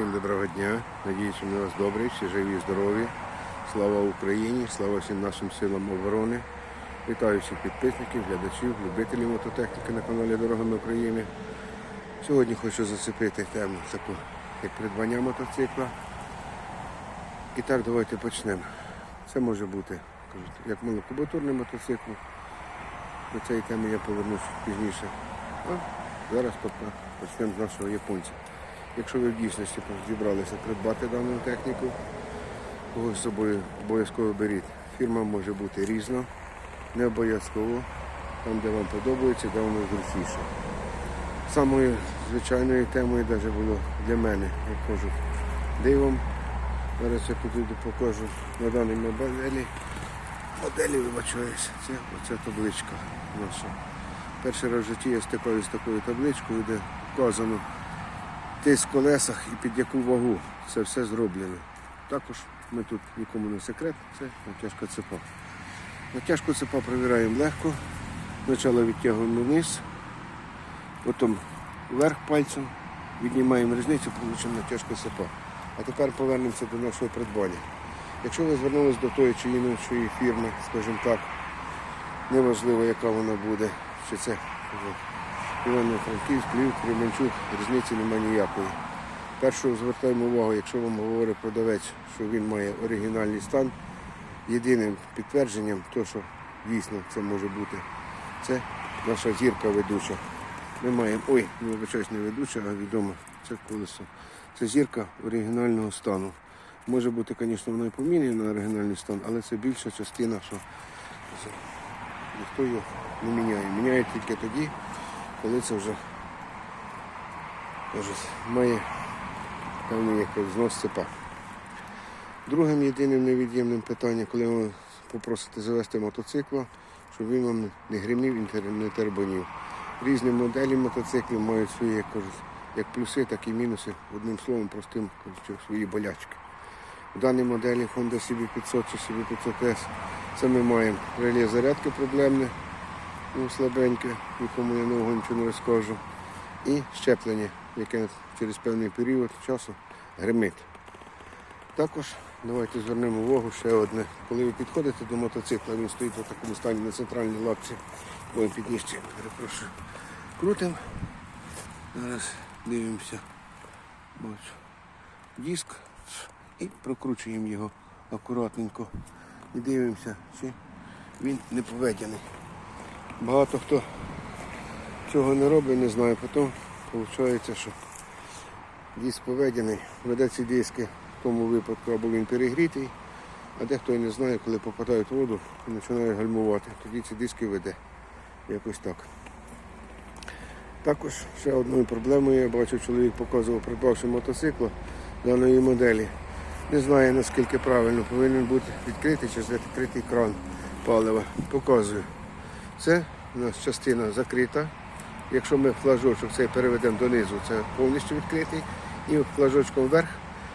Всім доброго дня. Надіюсь, що вас добрі, всі живі, здорові. Слава Україні, слава всім нашим силам оборони. Вітаю всіх підписників, глядачів, любителів мототехніки на каналі Дорогами України. Сьогодні хочу зацепити тему таку, як придбання мотоцикла. І так давайте почнемо. Це може бути кажуть, як малокубатурний мотоцикл. До цієї теми я повернусь пізніше. А зараз почнемо з нашого японця. Якщо ви в дійсності зібралися придбати дану техніку, когось з собою обов'язково беріть. Фірма може бути різна, не обов'язково, там, де вам подобається, де воно зручніше. Самою звичайною темою навіть було для мене, як кажуть, дивом. Зараз я підійду покажу на даній моделі. Моделі вибачаюся, це оця табличка наша. Перший раз в житті я стикаюся з такою табличкою, де вказано тиск в колесах і під яку вагу це все зроблено. Також ми тут нікому не секрет, це натяжка цепа. Натяжку цепа перевіряємо легко. Спочатку відтягуємо вниз, потім вверх пальцем, віднімаємо різницю, получимо натяжку цепа. А тепер повернемося до нашого придбання. Якщо ви звернулися до тої чи іншої фірми, скажімо так, неважливо, яка вона буде, чи це Івано-Франківськ, Львів, Кременчук, різниці немає ніякої. Перше звертаємо увагу, якщо вам говорить продавець, що він має оригінальний стан, єдиним підтвердженням, то, що дійсно це може бути, це наша зірка ведуча. Ми маємо, ой, не вибачаюсь, не ведуча, а відома, це колесо. Це зірка оригінального стану. Може бути, звісно, вона і поміняна на оригінальний стан, але це більша частина, що ніхто його не міняє. Міняє тільки тоді, коли це вже кажуть, має певний як знос цепа. Другим єдиним невід'ємним питанням, коли ви попросите завести мотоцикла, щоб він вам не гримів і не тер- не тербонів. Різні моделі мотоциклів мають свої, як кажуть, як плюси, так і мінуси. Одним словом, простим кажучи, свої болячки. В даній моделі Honda CB500 чи CB500S це ми маємо реле зарядки проблемне, ну, слабеньке, нікому я нового нічого не розкажу. І щеплення, яке через певний період часу гримить. Також давайте звернемо увагу ще одне. Коли ви підходите до мотоцикла, він стоїть в такому стані на центральній лапці. Ой, підніжці, перепрошую. Крутимо. Зараз дивимося. Бачу. Диск і прокручуємо його акуратненько. І дивимося, чи він не поведений. Багато хто цього не робить, не знаю. Потім виходить, що диск поведений, веде ці диски в тому випадку, або він перегрітий, а дехто і не знає, коли попадають в воду і починає гальмувати. Тоді ці диски веде. Якось так. Також ще одною проблемою я бачу, чоловік показував, придбавши мотоцикл даної моделі. Не знаю наскільки правильно, повинен бути відкритий чи закритий кран палива. Показую. Це у нас частина закрита. Якщо ми флажочок цей переведемо донизу, це повністю відкритий. І флажочком вверх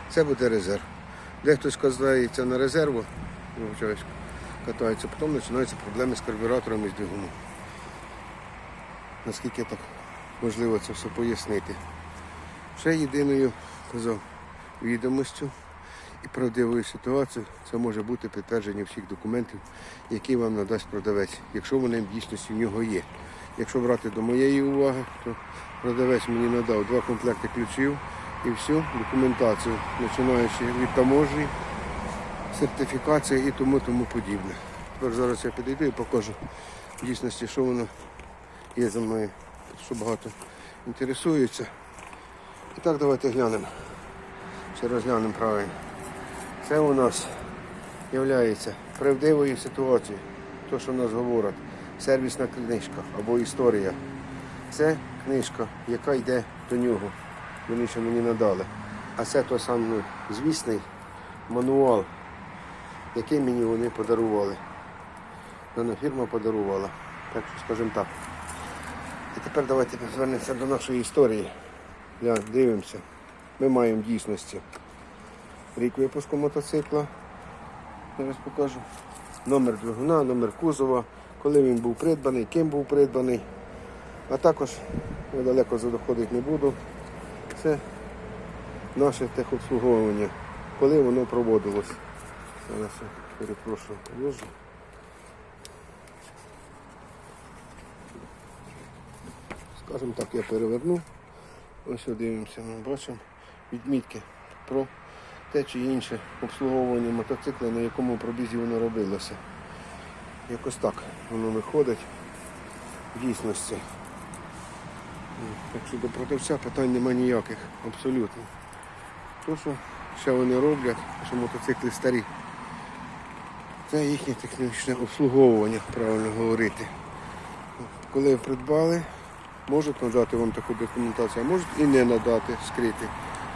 це буде резерв. Дехто катається на резерву, катається, потім починаються проблеми з карбюратором і з двигуном. Наскільки так можливо це все пояснити. Ще єдиною казав відомостю і правдивою ситуацією це може бути підтвердження всіх документів, які вам надасть продавець, якщо вони в дійсності в нього є. Якщо брати до моєї уваги, то продавець мені надав два комплекти ключів і всю документацію, починаючи від таможні, сертифікації і тому тому подібне. Тепер зараз я підійду і покажу в дійсності, що воно є за мною, що багато інтересуються. І так давайте глянемо. Чи розглянемо правильно. Це у нас є правдивою ситуацією, то, що нас говорять, сервісна книжка або історія. Це книжка, яка йде до нього. Вони ще мені надали. А це той самий звісний мануал, який мені вони подарували. Дана фірма подарувала. Так що скажімо так. І тепер давайте звернемося до нашої історії. Дивимося. Ми маємо дійсності рік випуску мотоцикла. Зараз покажу. Номер двигуна, номер кузова, коли він був придбаний, ким був придбаний. А також я далеко задоходити не буду. Це наше техобслуговування, коли воно проводилось. Зараз я перепрошую, положу. Скажімо так, я переверну. Ось дивимося, ми бачимо відмітки про те чи інше обслуговування мотоцикла, на якому пробізі воно робилося. Якось так воно виходить в дійсності. Так що до продавця питань нема ніяких, абсолютно. То, що ще вони роблять, що мотоцикли старі. Це їхнє технічне обслуговування, правильно говорити. Коли придбали, можуть надати вам таку документацію, а можуть і не надати, скрити.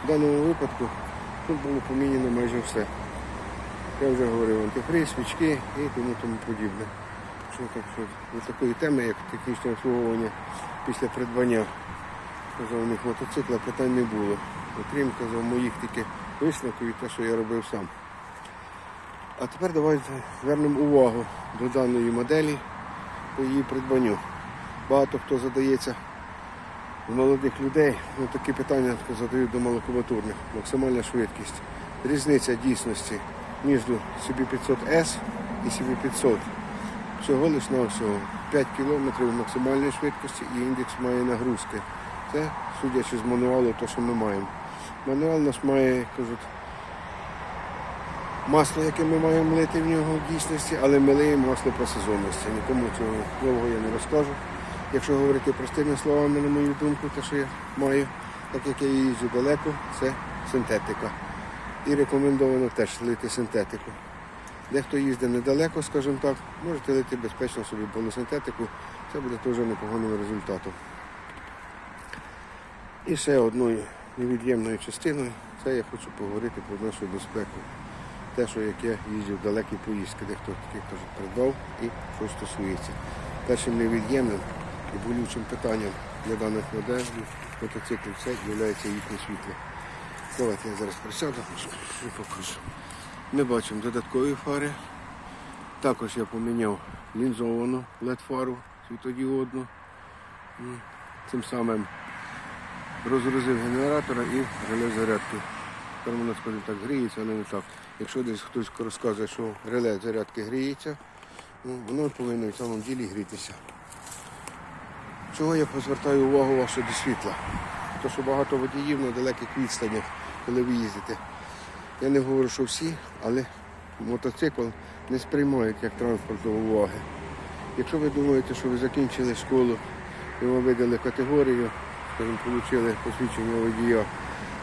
В даному випадку тут було поміняно майже все. Я вже говорив, антифриз, свічки і тому тому подібне. Що так, що до такої теми, як технічне обслуговування після придбання казав, мотоцикла питань не було. Окрім казав, моїх тільки висновків і те, що я робив сам. А тепер давайте звернемо увагу до даної моделі по її придбанню. Багато хто задається молодих людей, ну такі питання задають до малокубатурних. Максимальна швидкість. Різниця дійсності між CB500S і CB500. Всього лиш на всього 5 км максимальної швидкості і індекс має нагрузки. Це судячи з мануалу, то що ми маємо. Мануал наш має, кажуть, масло, яке ми маємо лити в нього в дійсності, але ми лиємо масло по сезонності. Нікому цього нового я не розкажу. Якщо говорити простими словами, на мою думку, те, що я маю, так як я їжджу далеко, це синтетика. І рекомендовано теж лити синтетику. Дехто їздить недалеко, скажімо так, можете лити безпечно собі полусинтетику, це буде теж непоганим результатом. І ще одною невід'ємною частиною, це я хочу поговорити про нашу безпеку. Те, що як я їздив далекі поїздки, де хто таких теж придбав і що стосується. Першим невід'ємним і болючим питанням для даних моделей мотоциклів це є їхнє світло. Давайте я зараз присяду і покажу. Ми бачимо додаткові фари. Також я поміняв лінзовану LED-фару світодіодну. М, Цим самим розгрузив генератора і реле зарядки. Тепер воно, скажімо так, гріється, але не так. Якщо десь хтось розказує, що реле зарядки гріється, ну, воно повинно в самому ділі грітися. Чого я звертаю увагу вашу до світла? Тому що багато водіїв на далеких відстанях, коли ви їздите. Я не говорю, що всі, але мотоцикл не сприймають як транспорт до уваги. Якщо ви думаєте, що ви закінчили школу і вам видали категорію, скажімо, отримали посвідчення водія,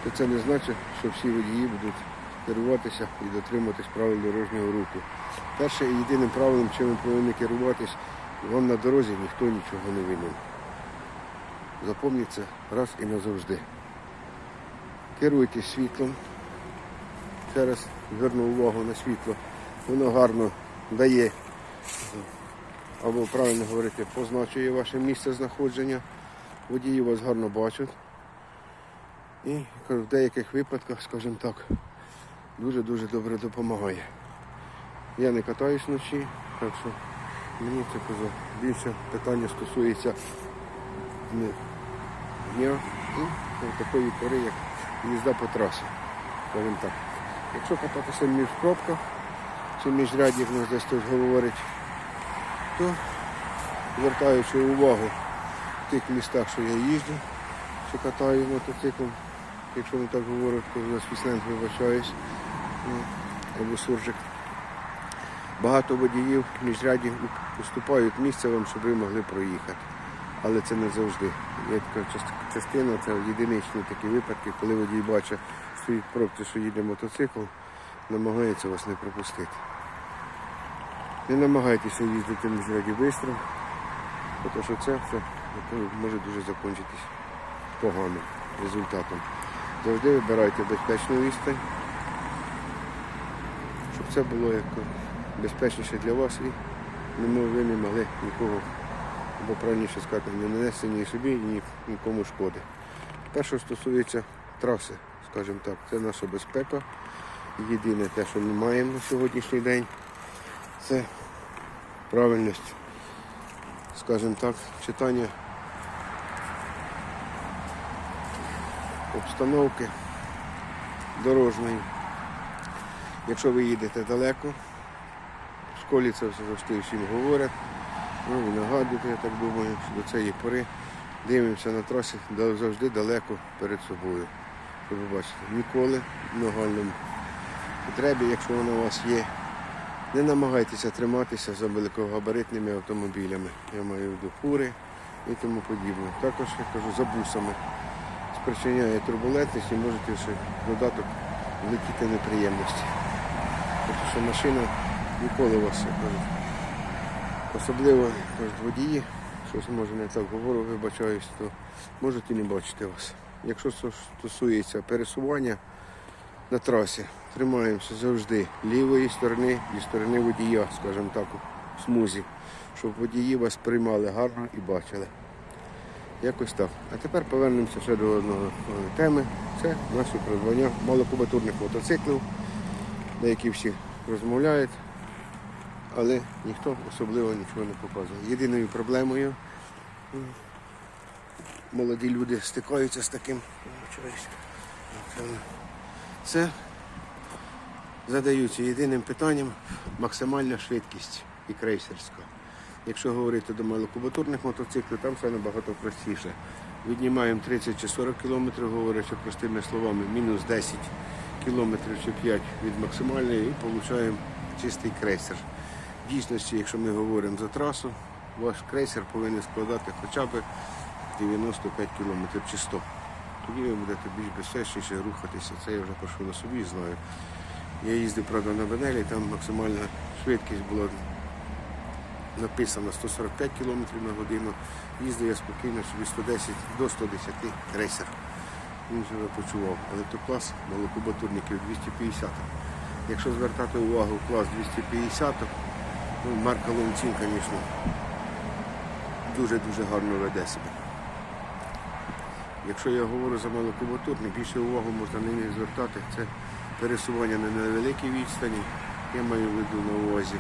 то це не значить, що всі водії будуть керуватися і дотримуватись правил дорожнього руху. Перше і єдиним правилом, чим ви повинні керуватись, вам на дорозі ніхто нічого не винен. Це раз і назавжди. Керуйтесь світлом. Ще раз зверну увагу на світло. Воно гарно дає, або правильно говорити, позначує ваше місце знаходження. Водії вас гарно бачать. І в деяких випадках, скажімо так, дуже-дуже добре допомагає. Я не катаюсь вночі, так що мені це більше питання стосується дня і ну, такої пори, як їзда по трасі. так. Якщо кататися між пробках чи між рядів нас десь хтось говорить, то звертаючи увагу в тих містах, що я їжджу, що катаю мотоциклом, якщо не так говорять, то за свісленг вибачаюсь, ну, або суржик. Багато водіїв міжрядів уступають місце вам, щоб ви могли проїхати. Але це не завжди. Є така частина, це єдиничні такі випадки, коли водій бачить стоїть пробці, що їде мотоцикл, намагається вас не пропустити. Не намагайтеся їздити міжряді швидко, тому що це все може дуже закінчитись поганим результатом. Завжди вибирайте безпечну відстань, щоб це було як безпечніше для вас і не ви не могли нікого, або правильніше сказати, не нанести ні собі, ні нікому шкоди. Що стосується траси, скажімо так, це наша безпека. Єдине те, що ми маємо на сьогоднішній день, це правильність, скажімо так, читання обстановки дорожньої. Якщо ви їдете далеко, в школі це завжди всім говорять. Ну нагадуєте, я так думаю, що до цієї пори дивимося на трасі завжди далеко перед собою. Щоб ви бачите, ніколи в нагальному потребі, якщо вона у вас є, не намагайтеся триматися за великогабаритними автомобілями. Я маю в виду фури і тому подібне. Також я кажу за бусами. Спричиняє турбулентність і можете ще додаток влетіти неприємності. Тобто що машина ніколи вас, як кажуть, особливо водії, щось може не так говорю, вибачаюсь, то можуть і не бачити вас. Якщо стосується пересування на трасі, тримаємося завжди лівої сторони і сторони водія, скажімо так, в смузі, щоб водії вас приймали гарно і бачили. Якось так. А тепер повернемося ще до одної теми. Це наше придбання малокубатурних мотоциклів, деякі всі розмовляють, але ніхто особливо нічого не показує. Єдиною проблемою молоді люди стикаються з таким. Це задаються єдиним питанням максимальна швидкість і крейсерська. Якщо говорити до малокубатурних мотоциклів, там все набагато простіше. Віднімаємо 30 чи 40 кілометрів, говорячи простими словами, мінус 10 кілометрів чи 5 від максимальної і отримуємо чистий крейсер. Дійсності, якщо ми говоримо за трасу, ваш крейсер повинен складати хоча б 95 кілометрів чи 100. Тоді ви будете більш безпечніше рухатися. Це я вже пишу на собі знаю. Я їздив, правда, на Бенелі, там максимальна швидкість була написано 145 км на годину. Їздив я спокійно собі 110 до 110 крейсер. Він себе почував. Але то клас малокубатурників 250. Якщо звертати увагу клас 250, ну, Марка Лонцін, звісно, дуже-дуже гарно веде себе. Якщо я говорю за малокубатурник, більше увагу можна на них звертати. Це пересування на невеликій відстані. Я маю виду на увазі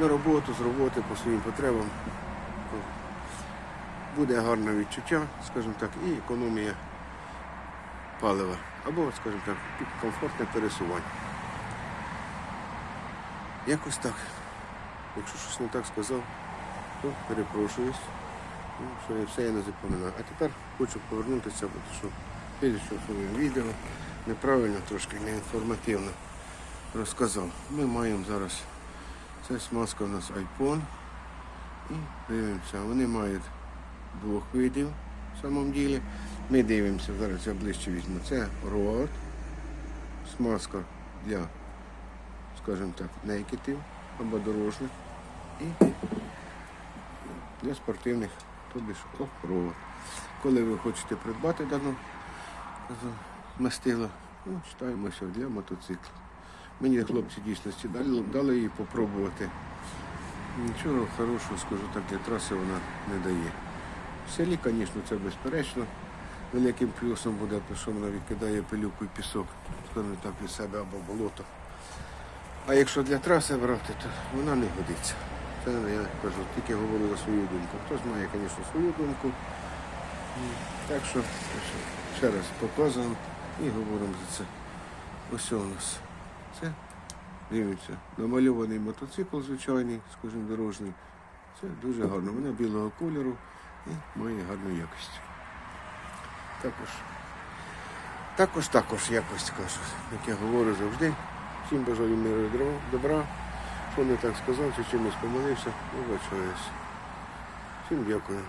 на роботу, з роботи по своїм потребам. Буде гарне відчуття, скажімо так, і економія палива. Або, скажімо так, комфортне пересування. Якось так. Якщо щось не так сказав, то перепрошуюсь. Ну, що я все я не запам'ятаю. А тепер хочу повернутися, бо що слідчого своєму відео неправильно, трошки неінформативно розказав. Ми маємо зараз це смазка у нас iPhone. І дивимося, вони мають двох видів в самому ділі. Ми дивимося, зараз я ближче візьму. Це роад, смазка для, скажімо так, некітів або дорожніх. І для спортивних, тобі ж оффроуд. Коли ви хочете придбати кажу, мастило, ну, читаємося для мотоциклу. Мені хлопці дійсності дали, дали її попробувати. Нічого хорошого, скажу так, для траси вона не дає. В селі, звісно, це безперечно. Великим плюсом буде, що вона відкидає пилюку і пісок, скажімо так, від себе або болото. А якщо для траси брати, то вона не годиться. Це я кажу, тільки говорю за свою думку. Хтось має, звісно, свою думку. Так що ще раз показуємо і говоримо за це. Ось у нас. Це дивіться, намальований мотоцикл звичайний, скажімо, дорожній. Це дуже гарно. Вона білого кольору і має гарну якість. Також, також, також якось кажу, як я говорю завжди. Всім бажаю миру добра. Що не так сказав, чи чимось помилився, вибачаюсь. Всім дякую.